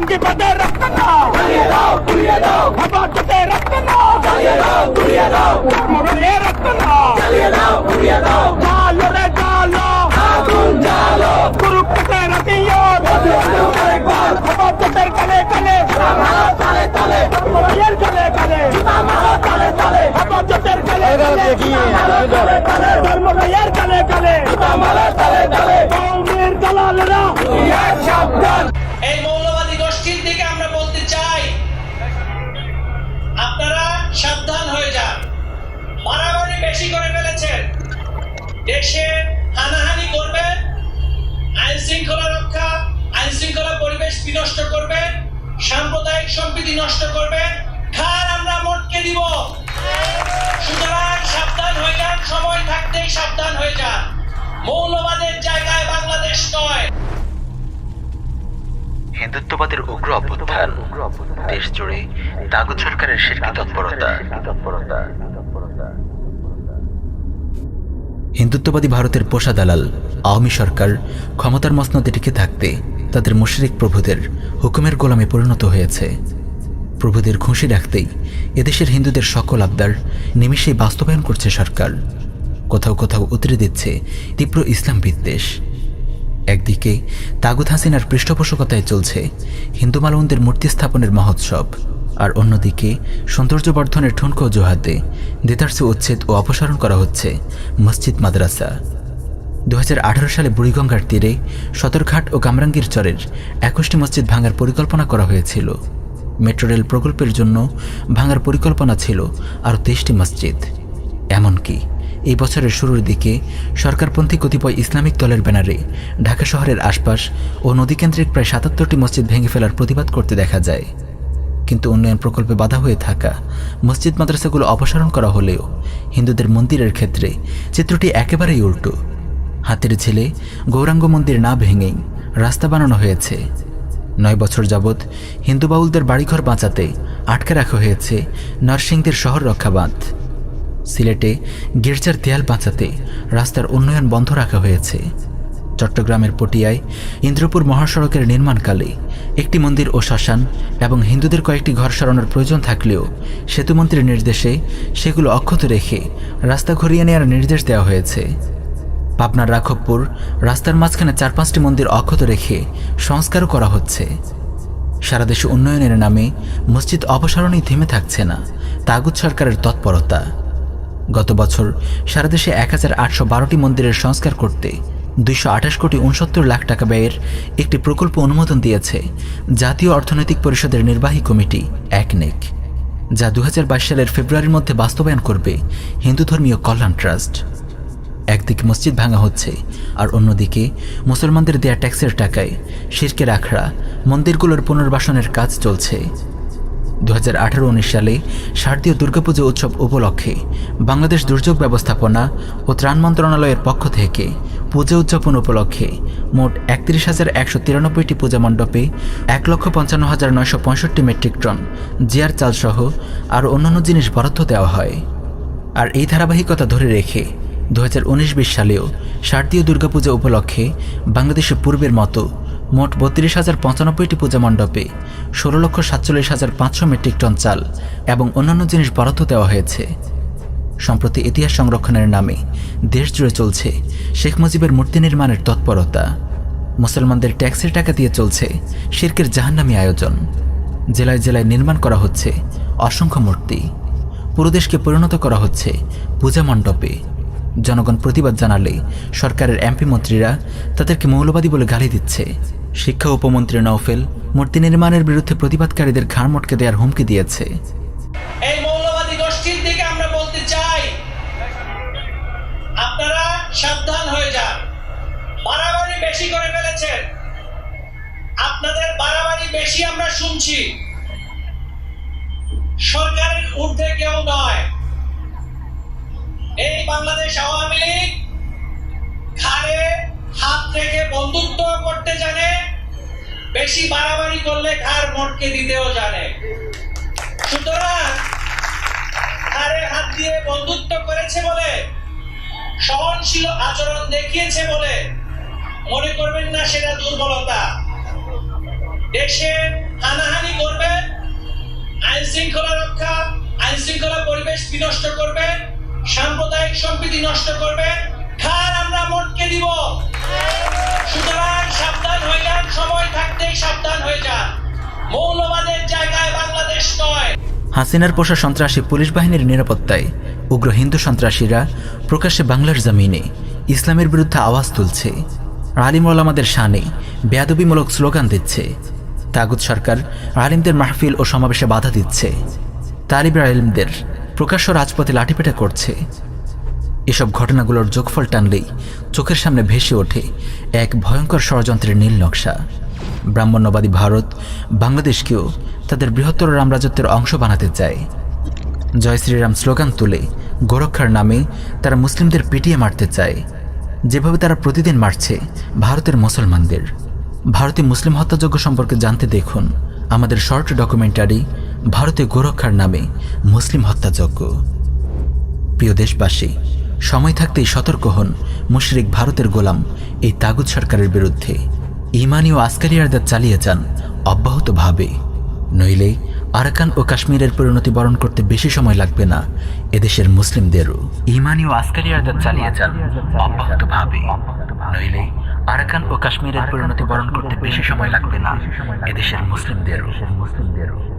জঙ্গিবাদের রাখতে না হেফাজতে রাখতে না মরণে রাখতে না জালো রে জালো কুরুক্ষেত্রে রাখিও হেফাজতের কালে কালে মরণের কালে কালে হেফাজতের কালে কালে ধর্মরায়ের কালে কালে কৌমের দালালেরা সাবধান দেশে হানাহানি করবেন আইন শৃঙ্খলা রক্ষা, আইন শৃঙ্খলা পরিবেশ বিনষ্ট করবেন সাম্প্রদায়িক সম্প্রীতি নষ্ট করবেন খান আমরা দিব। সুতরাং সাবধান হয়ে যান, সময় থাকতেই সাবধান হয়ে যান। মৌলবাদের জায়গায় বাংলাদেশ নয়। হিন্দুত্ববাদের উগ্র অভ্যুত্থান, দেশ জুড়ে তাগুদ সরকারের শিরকি তৎপরতা। হিন্দুত্ববাদী ভারতের পোষা দালাল, আওয়ামী সরকার ক্ষমতার মসনদে টিকে থাকতে তাদের মুশরিক প্রভুদের হুকুমের গোলামে পরিণত হয়েছে। প্রভুদের খুশি রাখতেই এদেশের হিন্দুদের সকল আবদার নিমিষেই বাস্তবায়ন করছে সরকার। কোথাও কোথাও উতরে দিচ্ছে তীব্র ইসলাম বিদ্বেষ। একদিকে তাগুত হাসিনার পৃষ্ঠপোষকতায় চলছে হিন্দু মালবন্দের মূর্তি স্থাপনের মহোৎসব। আর অন্যদিকে সৌন্দর্য বর্ধনের ঠুনকো জোহাতে দেতার্সে উচ্ছেদ ও অপসারণ করা হচ্ছে মসজিদ মাদ্রাসা। দু হাজার আঠারো সালে বুড়িগঙ্গার তীরে সদরঘাট ও কামরাঙ্গীর চরের একুশটি মসজিদ ভাঙার পরিকল্পনা করা হয়েছিল। মেট্রো রেল প্রকল্পের জন্য ভাঙার পরিকল্পনা ছিল আরও তেইশটি মসজিদ। এমনকি এই বছরের শুরুর দিকে সরকারপন্থী কতিপয় ইসলামিক দলের ব্যানারে ঢাকা শহরের আশপাশ ও নদীকেন্দ্রিক প্রায় সাতাত্তরটি মসজিদ ভেঙে ফেলার প্রতিবাদ করতে দেখা যায়। কিন্তু উন্নয়ন প্রকল্পে বাধা হয়ে থাকা। মসজিদ, মাদ্রাসাগুলো অপসারণ করা হলেও হিন্দুদের মন্দিরের ক্ষেত্রে চিত্রটি একেবারেই উল্টো। হাতের ছেলে গৌরাঙ্গ মন্দির না ভেঙেই রাস্তা বানানো হয়েছে। নয় বছর যাবৎ হিন্দু বাউলদের বাড়িঘর বাঁচাতে আটকে রাখা হয়েছে নরসিংদের শহর রক্ষা বাঁধ সিলেটে গির্জার দেয়াল বাঁচাতে রাস্তার উন্নয়ন বন্ধ রাখা হয়েছে। চট্টগ্রামের পটিয়ায় ইন্দ্রপুর মহাসড়কের নির্মাণকালে একটি মন্দির ও শ্মশান এবং হিন্দুদের কয়েকটি ঘর সরানোর প্রয়োজন থাকলেও সেতুমন্ত্রীর নির্দেশে সেগুলো অক্ষত রেখে রাস্তা ঘুরিয়ে নেওয়ার নির্দেশ দেওয়া হয়েছে। পাবনার রাঘবপুর রাস্তার মাঝখানে চার পাঁচটি মন্দির অক্ষত রেখে সংস্কারও করা হচ্ছে। সারা দেশে উন্নয়নের নামে মসজিদ অপসারণেই থেমে থাকছে না তাগুদ সরকারের তৎপরতা। গত বছর সারা দেশে এক হাজার আটশো বারোটি মন্দিরের সংস্কার করতে দুইশো আঠাশ কোটি উনসত্তর লাখ টাকা ব্যয়ের একটি প্রকল্প অনুমোদন দিয়েছে জাতীয় অর্থনৈতিক পরিষদের নির্বাহী কমিটি একনেক যা দু হাজার বাইশ সালের ফেব্রুয়ারির মধ্যে বাস্তবায়ন করবে হিন্দু ধর্মীয় কল্যাণ ট্রাস্ট। একদিকে মসজিদ ভাঙা হচ্ছে, আর অন্যদিকে মুসলমানদের দেয়া ট্যাক্সের টাকায় শিরকের আখড়া, মন্দিরগুলোর পুনর্বাসনের কাজ চলছে। দু হাজার সালে শারদীয় দুর্গাপুজো উৎসব উপলক্ষে বাংলাদেশ দুর্যোগ ব্যবস্থাপনা ও ত্রাণ মন্ত্রণালয়ের পক্ষ থেকে পূজা উদযাপন উপলক্ষে মোট একত্রিশ হাজার একশো তিরানব্বইটি পূজা মণ্ডপে এক লক্ষ পঞ্চান্ন হাজার নয়শো পঁয়ষট্টি মেট্রিক টন জিয়ার চালসহ আর অন্যান্য জিনিস বরাদ্দ দেওয়া হয়। আর এই ধারাবাহিকতা ধরে রেখে দু হাজার উনিশ বিশ সালেও শারদীয় দুর্গাপূজা উপলক্ষে বাংলাদেশে পূর্বের মতো মোট বত্রিশ হাজার পঁচানব্বইটি পূজা মণ্ডপে ষোলো লক্ষ সাতচল্লিশ হাজার পাঁচশো মেট্রিক টন চাল এবং অন্যান্য জিনিস বরাদ্দ দেওয়া হয়েছে। সম্প্রতি ইতিহাস সংরক্ষণের নামে দেশ জুড়ে চলছে শেখ মুজিবের মূর্তি নির্মাণের তৎপরতা। মুসলমানদের ট্যাক্সের টাকা দিয়ে চলছে শির্কের জাহান্নামী আয়োজন। জেলায় জেলায় নির্মাণ করা হচ্ছে অসংখ্য মূর্তি। পুরো দেশকে পরিণত করা হচ্ছে পূজা মণ্ডপে। জনগণ প্রতিবাদ জানালে সরকারের এমপি মন্ত্রীরা তাদেরকে মৌলবাদী বলে গালি দিচ্ছে। শিক্ষা উপমন্ত্রী নওফেল মূর্তি নির্মাণের বিরুদ্ধে প্রতিবাদকারীদের ঘাড় মটকে দেওয়ার হুমকি দিয়েছে। এই আপনারা সাবধান হয়ে যান। বাড়াবাড়ি বেশি করে ফেলেছেন। আপনাদের বাড়াবাড়ি বেশি আমরা শুনছি। সরকারের ঊর্ধ্বে কেউ নয়। এই বাংলাদেশ আওয়ামী লীগ ঘাড়ে হাত থেকে বন্ধুত্ব করতে জানে, বেশি বাড়াবাড়ি করলে ঘাড় মটকে দিতেও জানে। সুতরাং ঘাড়ে হাত দিয়ে বন্ধুত্ব করেছে বলে সহনশীল আচরণ দেখিয়েছে বলে মনে করবেন না সেটা দুর্বলতা। দেশের হানাহানি করবেন আইন শৃঙ্খলা রক্ষা আইন শৃঙ্খলা পরিবেশ বিনষ্ট করবেন সাম্প্রদায়িক সম্প্রীতি নষ্ট করবেন খার আমরা মোটকে দিব। সুতরাং সাবধান হয়ে যান, সময় থাকতেই সাবধান হয়ে যান। মৌলবাদের জায়গায় বাংলাদেশ নয়। হাসিনার পোষা সন্ত্রাসী পুলিশ বাহিনীর নিরাপত্তায় উগ্র হিন্দু সন্ত্রাসীরা প্রকাশ্যে বাংলার জমিনে ইসলামের বিরুদ্ধে আওয়াজ তুলছে। আলিম ওলামাদের শানে বেয়াদবিমূলক স্লোগান দিচ্ছে। তাগুদ সরকার আলিমদের মাহফিল ও সমাবেশে বাধা দিচ্ছে। তালিবের আলিমদের প্রকাশ্য রাজপথে লাঠিপেটা করছে। এসব ঘটনাগুলোর যোগফল টানলেই চোখের সামনে ভেসে ওঠে এক ভয়ঙ্কর ষড়যন্ত্রের নীল নকশা। ব্রাহ্মণ্যবাদী ভারত বাংলাদেশকেও তাদের বৃহত্তর রামরাজত্বের অংশ বানাতে চায়। জয় শ্রীরাম স্লোগান তুলে গোরক্ষার নামে তারা মুসলিমদের পিটিয়ে মারতে চায়। যেভাবে তারা প্রতিদিন মারছে ভারতের মুসলমানদের। ভারতে মুসলিম হত্যাযজ্ঞ সম্পর্কে জানতে দেখুন আমাদের শর্ট ডকুমেন্টারি ভারতে গোরক্ষার নামে মুসলিম হত্যাযজ্ঞ। প্রিয় দেশবাসী, সময় থাকতেই সতর্ক হন মুশরিক ভারতের গোলাম এই তাগুদ সরকারের বিরুদ্ধে। ইমানি ও আসকারিয়ারদের চালিয়ে যান অব্যাহতভাবে। নইলে আরাকান ও কাশ্মীরের পরিণতি বরণ করতে বেশি সময় লাগবে না। এদেশের মুসলিমদেরও। ইমানি ও আসকারিয়ারদের চালিয়ে যান। অব্যাহতভাবে নইলে আরাকান ও কাশ্মীরের পরিণতি বরণ করতে বেশি সময় লাগবে না। এদেশের মুসলিমদেরও মুসলিমদেরও।